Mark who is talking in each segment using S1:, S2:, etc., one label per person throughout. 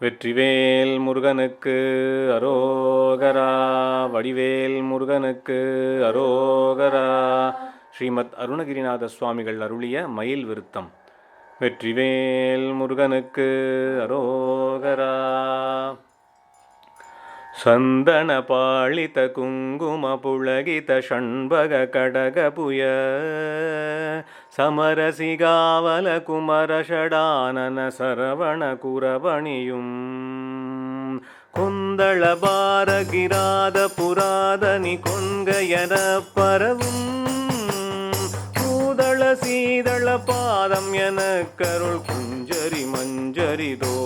S1: வெற்றிவேல் முருகனுக்கு அரோகரா வடிவேல் முருகனுக்கு அரோகரா. ஸ்ரீமத் அருணகிரிநாத சுவாமிகள் அருளிய மயில் விருத்தம். வெற்றிவேல் முருகனுக்கு அரோகரா. சந்தன பாளித குங்கும புளகித ஷண்பக கடகபுய சமரசிகாவல குமர ஷடானன சரவண குரவணியும். குந்தள பாரகிராத புராதனி கொன்கையர பரவும். கூதள சீதள பாதம் என கருள் குஞ்சரி மஞ்சரிதோ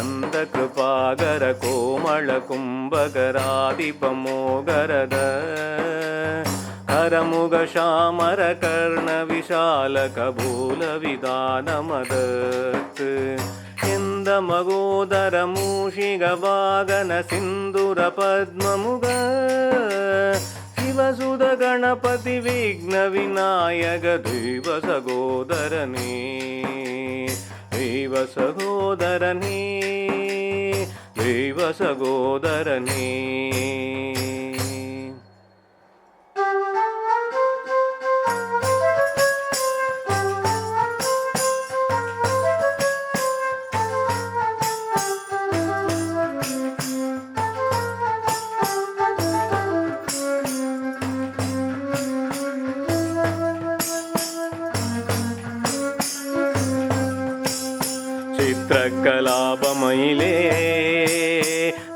S1: கந்த கிருபாகர கோமள கும்பகராதிப மோகரத கரமுக சாமர கர்ண விஷால கபூல விதானமதத்து. இந்த மகோதர மூஷிக வாகன சிந்துர பத்மமுக. சிவசுத கணபதி விக்ன விநாயக தெய்வ சகோதரனே. దైవ సహోదరని దైవ సహోదరని. ரத்னக்கலாபமயிலே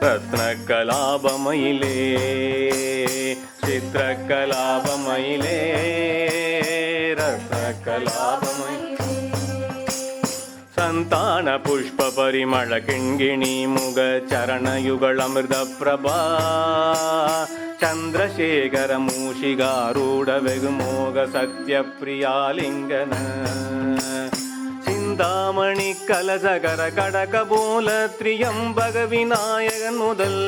S1: ரத்னக்கலாபமயிலே சித்திரக்கலாபமயிலே ரத்னக்கலாபமயிலே സന്താന പുഷ്പ പരിമള കിൺകിണി മുഖ ചരണയുഗളമൃത പ്രഭാ ചന്ദ്രശേഖര മൂഷികാരൂഢ വെകുമോഘ സത്യപ്രിയാലിംഗന சிந்தாமணி கலசகர கடகபூல திரியம்பக விநாயகன் முதல்.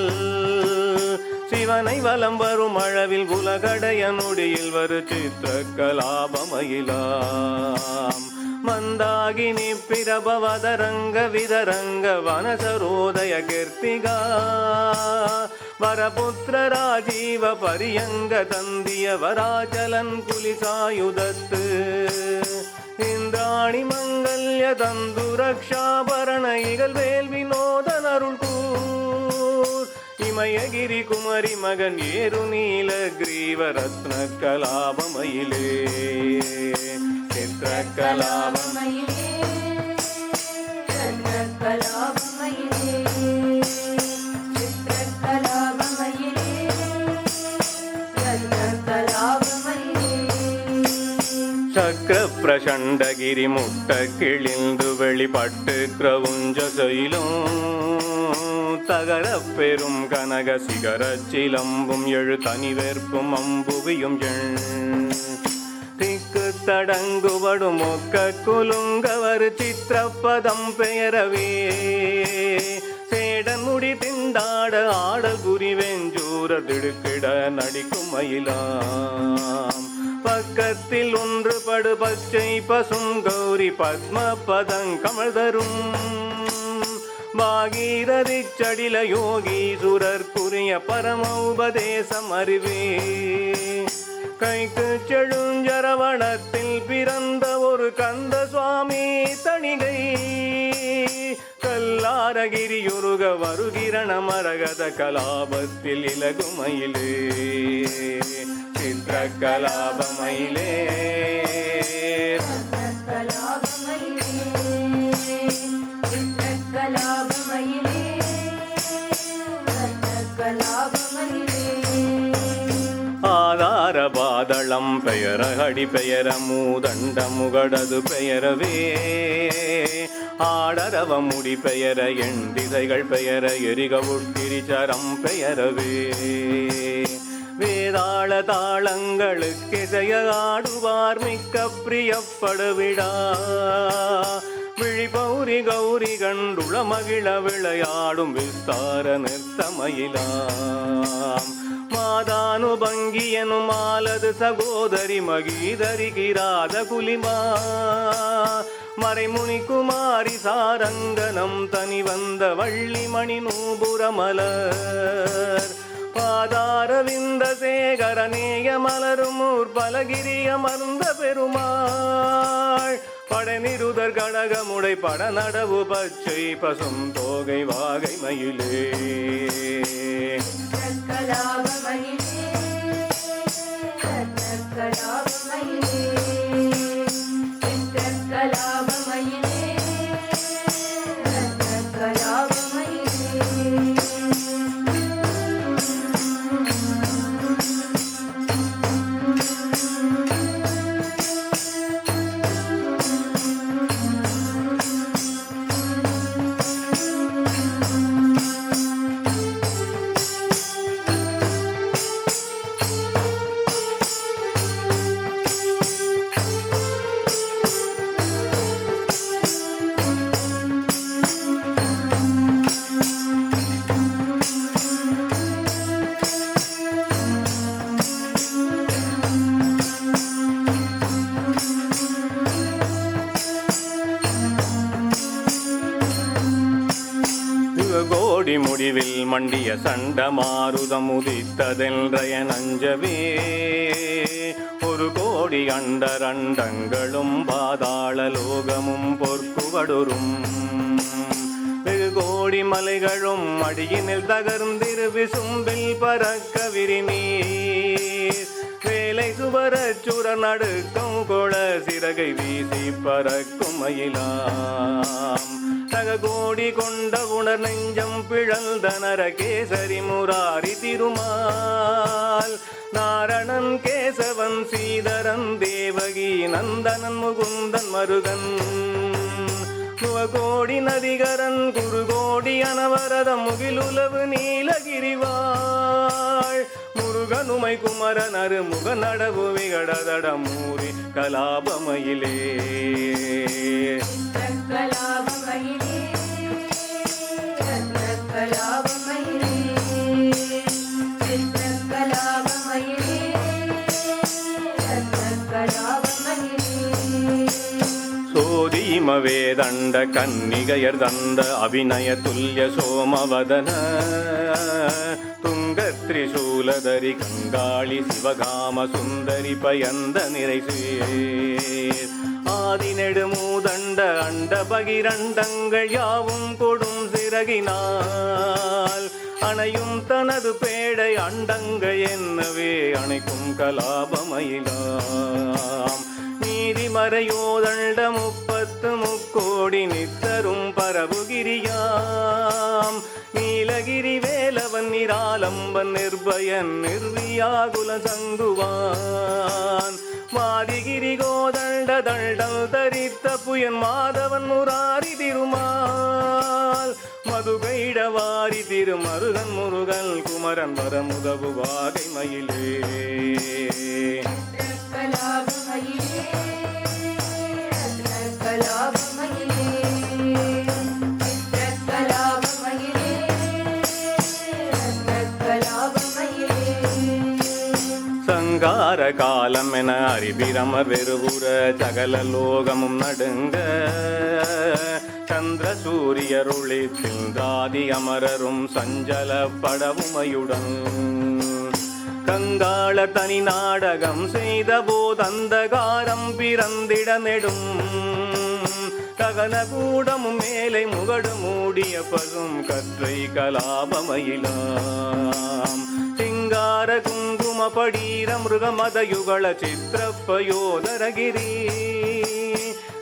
S1: சிவனை வலம் வரும் அளவில் உலகடைய நொடியில் வரு சித்திர கலாபமயிலாம் மந்தாகினி பிரபவதரங்க விதரங்க வனசரோதய கீர்த்திகா. வரபுத்திர ராஜீவ பரியங்க தந்திய வராச்சலன் குலிசாயுதத்து இந்திராணி மங்கல்ய தந்து ரக்ஷாபரண இகல் வேல் வினோதன் அருள் கூர் இமயகிரி குமரி மகன் ஏறு நீல கிரீவ ரத்ன கலாபமயிலே சித்திர கலாபம் சக்கர பிரசண்டகிரி முட்ட கிழிந்து வெளிப்பட்டு கிரவுஞ்ச சைலும் தகர பெரும் கனக சிகர சிலம்பும் எழு தனிவேற்பும் அம்புவியும் எண். திக்கு தடங்குபடும் மொக்க குலுங்கவர் சித்திரப்பதம் பெயரவே. சேடன் திண்டாட ஆடல் குறிவெஞ்சூர திடுக்கிட நடிக்கும் மயிலாம். பக்கத்தில் ஒன்றுபடு பச்சை பசும் கௌரி பத்ம பதங்கமல் தரும். பாகீரதி சடில யோகீசுரர் புரிய பரம உபதேசம் அறிவே. கைக்கு செழுஞ்சரவணத்தில் பிறந்த ஒரு கந்த சுவாமி தணிகை. கல்லாரகிரியுருக வருகிரண மரகத கலாபத்தில் இலகுமயிலே. சித்திர கலாபமயிலே ஆதார பாதளம் பெயர அடி பெயர மூதண்ட முகடது பெயரவே. ஆடரவ முடி பெயர எண் திசைகள் பெயர எரிக உட்கிரிச்சரம் பெயரவே. வேதாள தாளங்களுக்கு ஆடுவார் மிக்க பிரியப்படுவிடா. விழி பௌரி கௌரி கண்டுள மகிழ விளையாடும் விஸ்தார நிறுத்தமயிலாம் மா மாதானுபங்கியனு மாலது சகோதரி மகீதரி கிராத குலிமா. மறைமுனி குமாரி சாரங்கனம் தனி வந்த வள்ளிமணி நூபுரமலர். பாதாரவிந்த சேகரநேய மலரும் ஊர் பலகிரிய மருந்த பெருமாள். படனிருதர் கடகமுடை படநடவு பச்சை பசும் தோகை வாகை மயிலே. மண்டிய சண்ட மாருதம் நஞ்சவே ஒரு கோடி அண்டரண்டங்களும் பாதாள லோகமும் பொற்குவடுரும் வெகு கோடி மலைகளும் அடியினில் தகர்ந்திரு விசும்பில் பறக்க விரிநீர். வேலை சுவர சுர நடுக்கும் குள சிறகை வீசி பறக்கும் மயிலாம். தக கோடி கொண்ட உணர் நெஞ்சம் பிழந்த நரகேசரி முராரி திருமால். நாரணன் கேசவன் சீதரன் தேவகி நந்தனன் முகுந்தன் மருகன். கோடி நதிகரன் குருகோடி அனவரத முகிலுலவு நீலகிரிவாள். முருகனுமை குமரன் அருமுக நடவு விகடதட மூரி கலாபமயிலே.
S2: கலாபமயிலே
S1: வேதண்ட கன்னிகையர் தந்த அபிநய துல்லிய சோமவதன துங்க திரிசூலதரி கங்காளி சிவகாம சுந்தரி பயந்த நிறை சேர் அண்ட பகிரண்டங்கள் யாவும் கொடும் சிறகினால். அணையும் தனது பேடை அண்டங்க என்னவே அணைக்கும் கலாபமயிலாம். நீதிமறையோதண்ட முப்பத்து முக்கோடி நித்தரும் பரபுகிரியாம் நீலகிரி வேலவன் நிராலம்பன் நிர்பயன் நிர்வியாகுல சங்குவான் மாதிகிரி கோதண்ட தண்டம் தரித்த புயன் மாதவன் முராரி திருமால். மதுகைடவாரி திருமருகன் முருகன் குமரன் வரமுதவு வாகை மயிலே. அலங்கார காலம் என அறிபிரம வெறுபுற சகல லோகமும் நடுங்க. சந்திர சூரியருளி சிந்தாதி அமரரும் சஞ்சல படவுமையுடன். கங்காள தனி நாடகம் செய்த போதந்தகாரம் பிறந்திட நெடும். ககன கூடமும் மேலை முகடு மூடிய பசும் கற்றை கலாபமயிலாம் சிங்கார குங்கும படீர மிருகமதயுகள சித்திரப்பயோதரகிரி.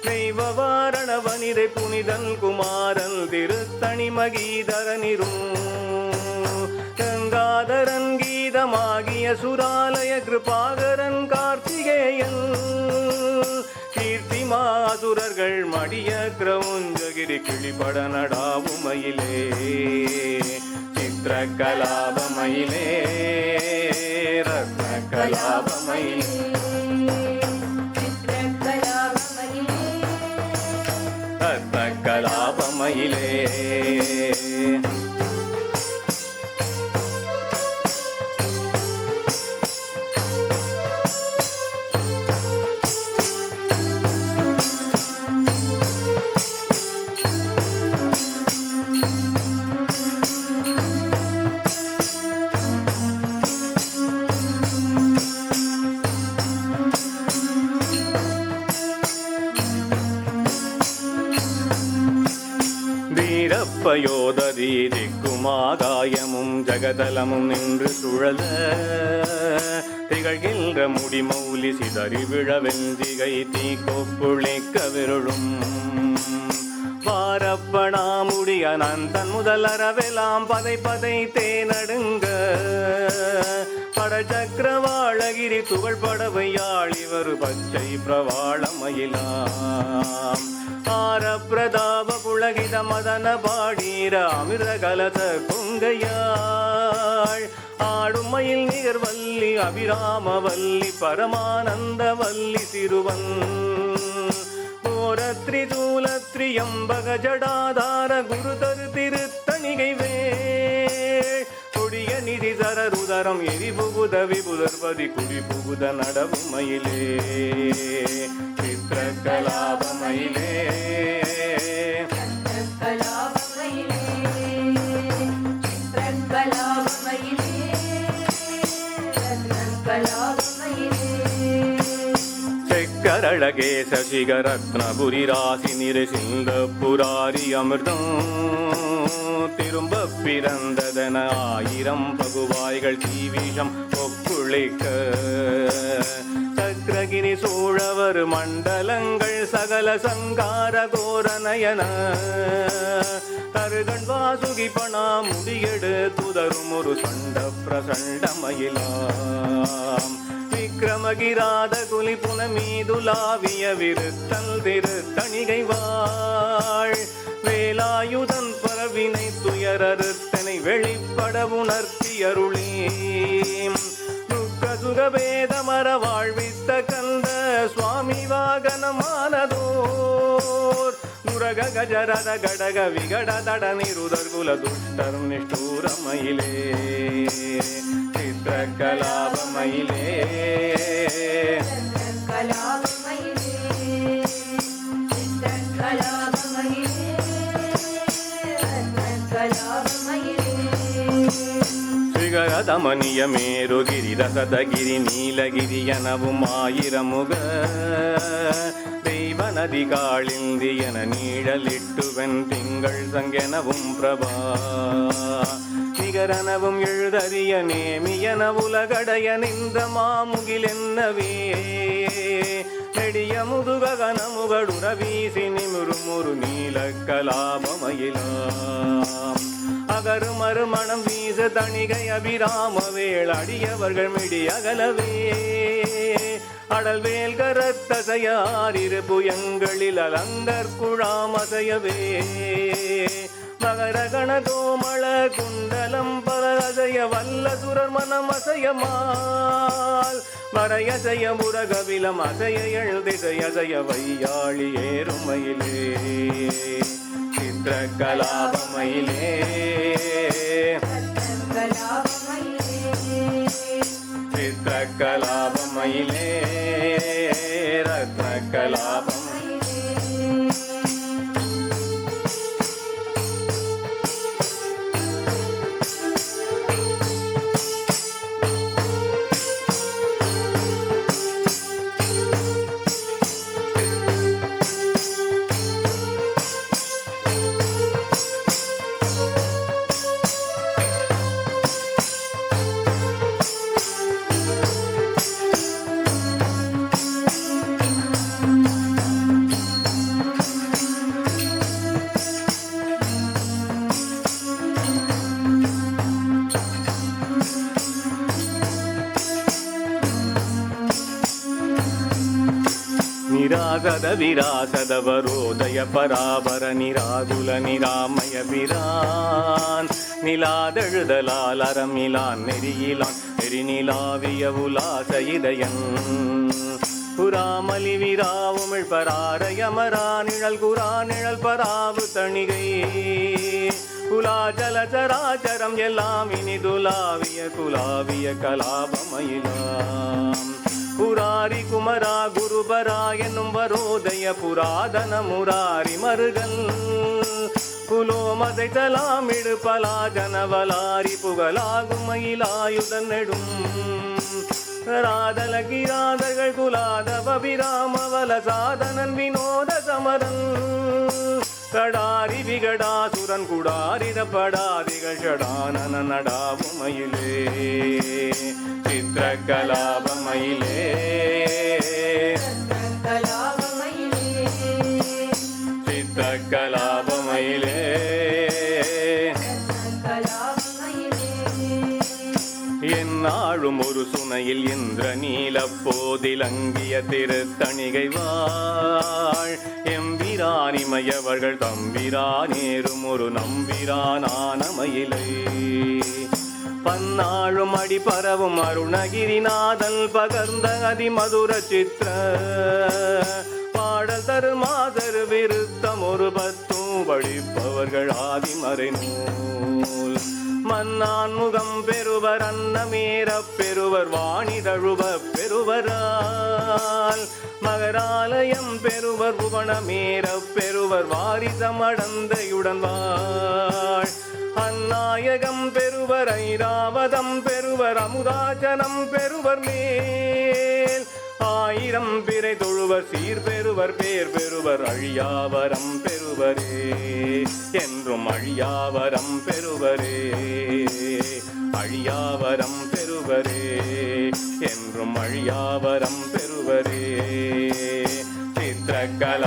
S1: நெய்வவாரணவனிரை புனிதன் குமாரன் திருத்தணி மகீதரனிரும் கங்காதரன் கீதமாகிய சுராலய கிருபாகரன் கார்த்திகேயன். கீர்த்தி மாசுரர்கள் மடிய கிரவுஞ்சகிரி கிளிபட நடாவுமையிலே ரத்னகலாபமயிலே ரத்னகலாபமயிலே. ரத்னகலாபமயிலே. கலாபமயிலே ரத்ன கலாபமயிலே ஜகதலமும் நின்று சுழல. திகழ்கின்ற முடிமௌலி சிதறி விழவெஞ்சிகை தீ கொப்புளிக்க விருளும். பாரப்படாமுடிய நந்தன் முதலறவெல்லாம் பதை பதை தேனடுங்க. பட சக்கரவாழகிரி துகள் படவையாள் இவர் பச்சை பிரவாளமயிலாம் ஆர பிரதாப மதன பாடீர அமிர்த கலத கொங்கையாள். ஆடுமையில் நிகர் வள்ளி அபிராம வள்ளி பரமானந்த வள்ளி சிறுவன் ோரத்ரிதூலத்ரியம்பக ஜடாதார குருதரு திருத்தணிகை வேள். கொடிய நிதி தரருதரம் எரி புகுத விபுதர்பதி குடி புகுத நடவுமயிலே சித்திரகலாபமயிலே செக்கரழகே சசிகரத்னபுரி ராசி நிரசிந்த புராரி அமிர்தம். திரும்ப பிறந்ததன ஆயிரம் பகுவாய்கள் தீவிஷம் ஒக்குழைக்க. சக்கரகிரி சூழவர் மண்டலங்கள் சகல சங்கார கோரநயன. தருகண் வாசுகி பணா முடியெடு. துதரும் ஒரு சண்ட பிரசண்ட மயிலாம் விக்ரமகிராத குலி புனமீதுலாவிய விருத்தல் திரு தணிகை வாழ். வேலாயுதன் பரவினை துயரறுத்தனை வெளிப்பட உணர்த்தி அருளீம் சுகவேதமர வாழ்வித்த கந்த சுவாமி வாகனமானதோர். முரக கஜரத கடக விகட தட நிருதர் குல துஷ்டர் நிஷ்டூரமயிலே. சித்திரகலாபமயிலே
S2: கலாபமயிலே
S1: சிகரதமனிய மேருகிரி ரசதகிரி நீலகிரி எனவும் ஆயிரமுக. தெய்வ நதி காளிந்தி என நீழலிட்டுவன் திங்கள் சங்கெனவும் பிரபா. நிகரனவும் எழுதறிய நேமியன உலகடைய நின்ற மாமுகில் என்னவே. நெடிய முதுகனமுகடுற வீசி நிமிரும் ஒரு நீல கலாபமயிலாம். அகரு மறுமணம் வீச தணிகை அபிராம வேள் அடியவர்கள் மிடி அகலவே. அடல் வேல் கரத்தசையாரிரு புயங்களில் அலங்கர் சகரகண கோமள குண்டலம் பரதய வல்லசுரர் மனம் அசையமால். வரையசைய முரகவிலம் அசைய எழுதிசையசைய வையாளி ஏறுமையிலே. சித்திர கலாபமையிலே சித்திர கலாபமையிலே ரத்ன கலாப పద విరాసదవరోదయ పరావర నిరాకుల నిరామయ విరాన్ நிலாதழுதலால் அறமிலான் நெறியிலான் நெறிநிலாவிய உலாச இதயன் புறாமலி விராவுமிழ் பராரயமரா நிழல் குரா நிழல் பராவு தணிகை குலாஜல சராச்சரம் எல்லாம் இனிதுலாவிய குலாவிய கலாபமயிலாம் புராரி குமரா குருபரா என்னும் வரோதய புராதன முராரி மருகன். புலோமதை தலாமிடு பலாஜனவலாரி புகழாகும் மயிலாயுதன் நெடும். ராதல கிராதர்கள் குலாதவ விராமவல சாதனன் வினோத சமரன். கடாரி விகடாசுரன் குடாரிடப்படாதிகள் ஷடானன நடாபுமையிலே சித்திரகலாபமயிலே
S2: கலாபமயிலே
S1: சித்திரகலாபமயிலே
S2: கலாபமயிலே
S1: என்னாழும் ஒரு சுனையில் இந்திர நீல போதில் அங்கிய திருத்தணிகை வாழ். எம் எம்பிரானிமையவர்கள் தம்பிரானேரும் ஒரு நம்பிரானானமயிலை பன்னாளும் அடி பரவும் அருணகிரிநாதல் பகர்ந்த அதிமதுர சித்திர. பாடல் தரு மாதர் விருத்தம் ஒரு பத்தும் வழிப்பவர்கள் ஆதிமறை நூல். மன்னான் முகம் பெறுவர் அன்னமேற பெறுவர் வாணிதழுவ பெறுவரால். மகராலயம் பெறுவர் புவனமேற பெறுவர் வாரிதமடந்தையுடன் வாழ். அந்நாயகம் பெறுவர் ஐராவதம் பெறுவர் அமுதாச்சனம் பெறுவர் மே ஆயிரம் பிறை தொழுவர் சீர் பெறுவர் பேர் பெறுவர் அழியாவரம் பெறுவரே. என்றும் அழியாவரம் பெறுவரே. அழியாவரம் பெறுவரே. என்றும் அழியாவரம் பெறுவரே. சித்திரகலாபமயிலே